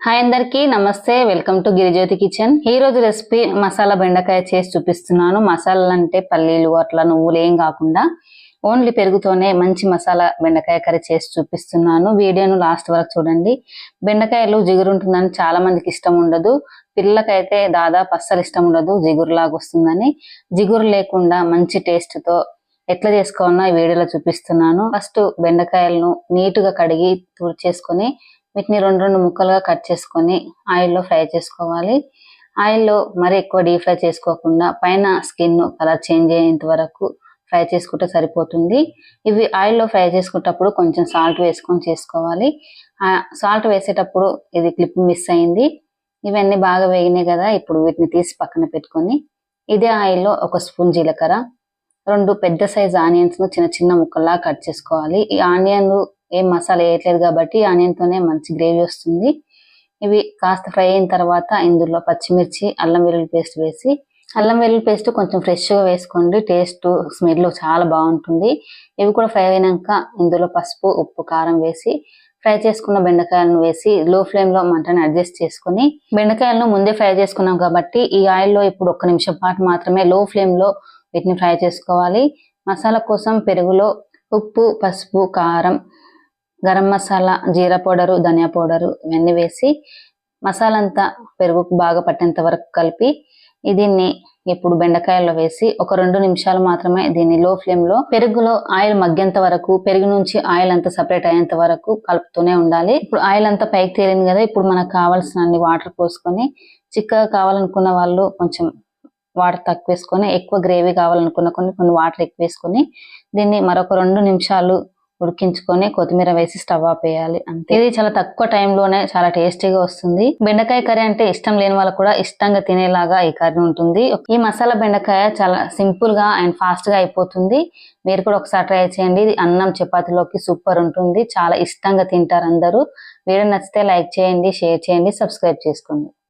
Hi అందరికీ నమస్తే. Welcome to Girijyothi kitchen. ఈ రోజు రెసిపీ మసాలా బెండకాయ చేసి చూపిస్తున్నాను. మసాలాలు అంటే పల్లీలు అట్లా నువ్వులు ఏం కాకుండా ఓన్లీ పెరుగుతోనే మంచి మసాలా బెండకాయ కర్రీ చేసి చూపిస్తున్నాను. వీడియోను లాస్ట్ వరకు చూడండి. బెండకాయలు జిగురు ఉంటుందని చాలా మందికి ఇష్టం ఉండదు. పిల్లలకైతే దాదాపు అస్సలు ఇష్టం ఉండదు జిగురు లాగా వస్తుందని. జిగురు లేకుండా మంచి టేస్ట్తో ఎట్లా చేసుకోవాలో ఈ వీడియోలో చూపిస్తున్నాను. ఫస్ట్ బెండకాయలను నీట్గా కడిగి తుడిచేసుకొని వీటిని రెండు రెండు ముక్కలుగా కట్ చేసుకొని ఆయిల్లో ఫ్రై చేసుకోవాలి. ఆయిల్లో మరి ఎక్కువ డీప్ ఫ్రై చేసుకోకుండా పైన స్కిన్ కలర్ చేంజ్ అయ్యేంత వరకు ఫ్రై చేసుకుంటే సరిపోతుంది. ఇవి ఆయిల్లో ఫ్రై చేసుకునేటప్పుడు కొంచెం సాల్ట్ వేసుకొని చేసుకోవాలి. సాల్ట్ వేసేటప్పుడు ఇది క్లిప్ మిస్ అయింది. ఇవన్నీ బాగా వేగినాయి కదా ఇప్పుడు వీటిని తీసి పక్కన పెట్టుకొని ఇదే ఆయిల్లో ఒక స్పూన్ జీలకర్ర రెండు పెద్ద సైజ్ ఆనియన్స్ను చిన్న చిన్న ముక్కల్లా కట్ చేసుకోవాలి. ఈ ఆనియన్ ఏం మసాలా వేయట్లేదు కాబట్టి ఆనియన్తోనే మంచి గ్రేవీ వస్తుంది. ఇవి కాస్త ఫ్రై అయిన తర్వాత ఇందులో పచ్చిమిర్చి అల్లం వెల్లుల్లి పేస్ట్ వేసి అల్లం వెల్లుల్లి పేస్ట్ కొంచెం ఫ్రెష్గా వేసుకోండి. టేస్ట్ స్మెల్ చాలా బాగుంటుంది. ఇవి కూడా ఫ్రై అయినాక ఇందులో పసుపు ఉప్పు కారం వేసి ఫ్రై చేసుకున్న బెండకాయలను వేసి లో ఫ్లేమ్లో మంటను అడ్జస్ట్ చేసుకుని బెండకాయలను ముందే ఫ్రై చేసుకున్నాం కాబట్టి ఈ ఆయిల్లో ఇప్పుడు ఒక్క నిమిషం పాటు మాత్రమే లో ఫ్లేమ్లో వీటిని ఫ్రై చేసుకోవాలి. మసాలా కోసం పెరుగులో ఉప్పు పసుపు కారం గరం మసాలా జీరా పౌడరు ధనియా పౌడరు ఇవన్నీ వేసి మసాలా అంతా పెరుగుకు బాగా పట్టేంత వరకు కలిపి దీన్ని ఇప్పుడు బెండకాయల్లో వేసి ఒక రెండు నిమిషాలు మాత్రమే దీన్ని లో ఫ్లేమ్లో పెరుగులో ఆయిల్ మగ్గేంత వరకు పెరుగు నుంచి ఆయిల్ అంతా సపరేట్ అయ్యేంత వరకు కలుపుతూనే ఉండాలి. ఇప్పుడు ఆయిల్ అంతా పైకి తేలింది కదా ఇప్పుడు మనకు కావాల్సిన అన్ని వాటర్ పోసుకొని చిక్కగా కావాలనుకున్న వాళ్ళు కొంచెం వాటర్ తక్కువ వేసుకొని ఎక్కువ గ్రేవీ కావాలనుకున్న కొన్ని కొన్ని వాటర్ ఎక్కువ వేసుకొని దీన్ని మరొక రెండు నిమిషాలు ఉడికించుకొని కొత్తిమీర వేసి స్టవ్ ఆఫ్ వేయాలి అంతే. ఇది చాలా తక్కువ టైంలోనే చాలా టేస్టీగా వస్తుంది. బెండకాయ కర్రీ అంటే ఇష్టం లేని వాళ్ళు కూడా ఇష్టంగా తినేలాగా ఈ కర్రీ ఉంటుంది. ఈ మసాలా బెండకాయ చాలా సింపుల్గా అండ్ ఫాస్ట్గా అయిపోతుంది. మీరు కూడా ఒకసారి ట్రై చేయండి. ఇది అన్నం చపాతీలోకి సూపర్ ఉంటుంది. చాలా ఇష్టంగా తింటారు అందరూ. వీడియో నచ్చితే లైక్ చేయండి షేర్ చేయండి సబ్స్క్రైబ్ చేసుకోండి.